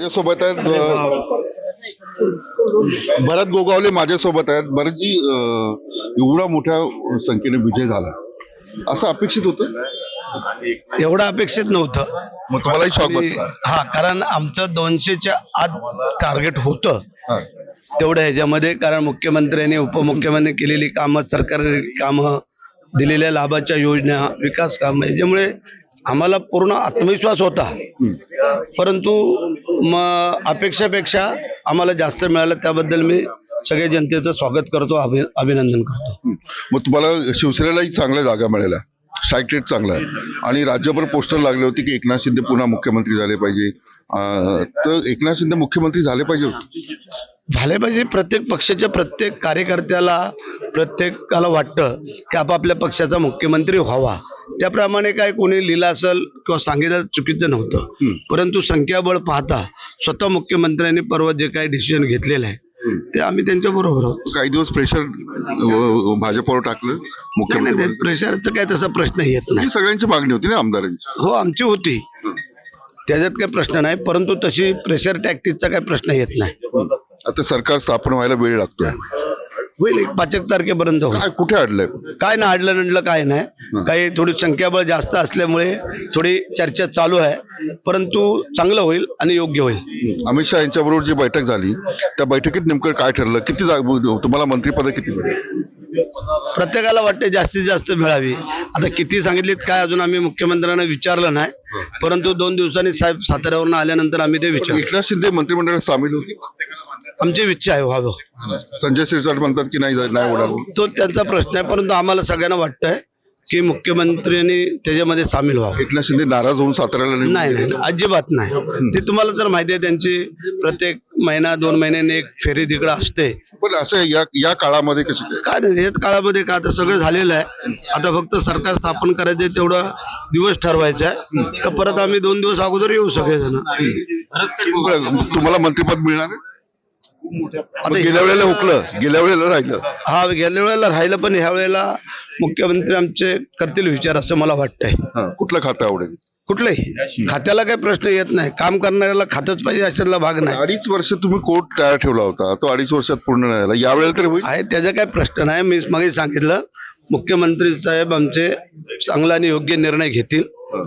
माझ्यासोबत आहेत भरत गोगावले माझ्यासोबत आहेत. भरतजी एवढा मोठ्या संख्येने विजय झाला. असं अपेक्षित होतं? एवढं अपेक्षित नव्हतं. मग तुम्हालाही शॉक बसला. हा कारण आमचं दोनशेच्या आत टार्गेट होतं. हा. तेवढं ह्याच्यामध्ये कारण मुख्यमंत्र्यांनी उपमुख्यमंत्री केलेली कामं सरकारी कामं दिलेल्या लाभाच्या योजना विकास कामं याच्यामुळे आम्हाला पूर्ण आत्मविश्वास होता. परंतु मग अपेक्षापेक्षा आम्हाला जास्त मिळालं त्याबद्दल मी सगळ्या जनतेचं स्वागत करतो अभि अभिनंदन करतो. मग तुम्हाला शिवसेनेलाही चांगल्या जागा मिळाल्या. स्ट्राईक रेट चांगला आहे. आणि राज्यभर पोस्टर लागले होते की एकनाथ शिंदे पुन्हा मुख्यमंत्री झाले पाहिजे. तर एकनाथ शिंदे मुख्यमंत्री झाले पाहिजे होते. झाले पाहिजे. प्रत्येक पक्षाच्या प्रत्येक कार्यकर्त्याला प्रत्येकाला वाटतं की आपापल्या पक्षाचा मुख्यमंत्री व्हावा. त्याप्रमाणे काय कोणी लिहिलं असेल किंवा सांगितलं चुकीचं नव्हतं. परंतु संख्याबळ पाहता स्वतः मुख्यमंत्र्यांनी परवा जे काही डिसिजन घेतलेलं आहे ते आम्ही त्यांच्या बरोबर आहोत. काही दिवस प्रेशर भाजपवर टाकलं मुख्यमंत्री प्रेशरचा काय तसा प्रश्न येत नाही. ही सगळ्यांची मागणी होती ना आमदारांची? हो आमची होती. त्याच्यात काही प्रश्न नाही परंतु तशी प्रेशर टॅक्टिसचा काही प्रश्न येत नाही. आता सरकार स्थापन व्हायला वेळ लागतोय. होईल एक. पाच एक तारखेपर्यंत होईल. काय कुठे अडलंय? काय ना अडलं नडलं काय नाही. काही थोडी संख्याबळ जास्त असल्यामुळे थोडी चर्चा चालू आहे. परंतु चांगलं होईल आणि योग्य होईल. अमित शहा यांच्याबरोबर जी बैठक झाली त्या बैठकीत नेमकं काय ठरलं? किती जाग तुम्हाला मंत्रिपद किती मिळेल? प्रत्येकाला वाटते जास्तीत जास्त मिळावी. आता किती सांगितलीत काय अजून आम्ही मुख्यमंत्र्यांना विचारलं नाही परंतु दोन दिवसांनी साहेब साताऱ्यावरून आल्यानंतर आम्ही ते विचार एकनाथ शिंदे मंत्रिमंडळात सामील होते? आमची इच्छा आहे व्हावं. संजय शिरसाट म्हणतात की नाही नाही होणार. तो त्यांचा प्रश्न आहे परंतु आम्हाला सगळ्यांना वाटतंय की मुख्यमंत्र्यांनी त्याच्यामध्ये सामील व्हावं. एकनाथ शिंदे नाराज होऊन साताऱ्याला नाही नाही नाही, अजिबात नाही. ते तुम्हाला तर माहिती आहे त्यांची प्रत्येक महिना दोन महिन्याने एक फेरी तिकडं असते. पण असं या या काळामध्ये कशी काय? काय नाही हेच काळामध्ये का आता सगळं झालेलं आहे. आता फक्त सरकार स्थापन करायचं तेवढं दिवस ठरवायचा आहे. तर परत आम्ही दोन दिवस अगोदर येऊ सगळेजण. तुम्हाला मंत्रिपद मिळणार आहे? आता मग गेल्या वेळेला हुकलं गेल्या वेळेला राहिलं. हा गेल्या वेळेला राहिलं पण ह्या वेळेला मुख्यमंत्री आमचे करतील विचार असं मला वाटतंय. हा, कुठलं खातं आवडेल? कुठलंही. खात्याला काही प्रश्न येत नाही. काम करणाऱ्याला खातच पाहिजे अशातला भाग नाही. अडीच वर्ष तुम्ही कोर्ट तयार ठेवला होता. तो अडीच वर्षात पूर्ण नाही झाला. यावेळेला तरी आहे त्याचा काही प्रश्न नाही. मी मागे सांगितलं मुख्यमंत्री साहेब आमचे चांगला आणि योग्य निर्णय घेतील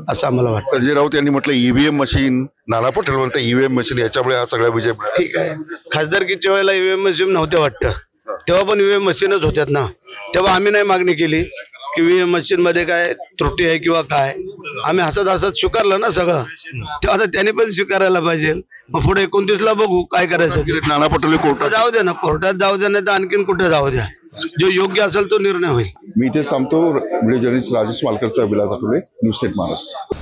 असं आम्हाला वाटतं. संजय राऊत यांनी म्हटलं ईव्हीएम मशीन नाना पटेल म्हणतात ईव्हीएम मशीन याच्यामुळे हा सगळा विजय. ठीक आहे. खासदारकीच्या वेळेला ईव्हीएम मशीन नव्हते वाटतं. तेव्हा पण ईव्हीएम मशीनच होत्यात ना. तेव्हा आम्ही नाही मागणी केली की ईव्हीएम मशीन मध्ये काय त्रुटी आहे किंवा काय. आम्ही हसत हसत स्वीकारलं ना सगळं. तेव्हा आता त्याने पण स्वीकारायला पाहिजे. मग पुढे एकोणतीसला बघू काय करायचं. नाना पटोले कोर्टात? जाऊ द्या ना कोर्टात जाऊ द्या नाही तर आणखीन कुठे जाऊ द्या. जो योग्य असेल तो निर्णय होईल. मी इथे सांगतो व्हिडिओ जर्नलिस्ट राजेश मालकरचा विलास न्यूज स्टेट महाराष्ट्र.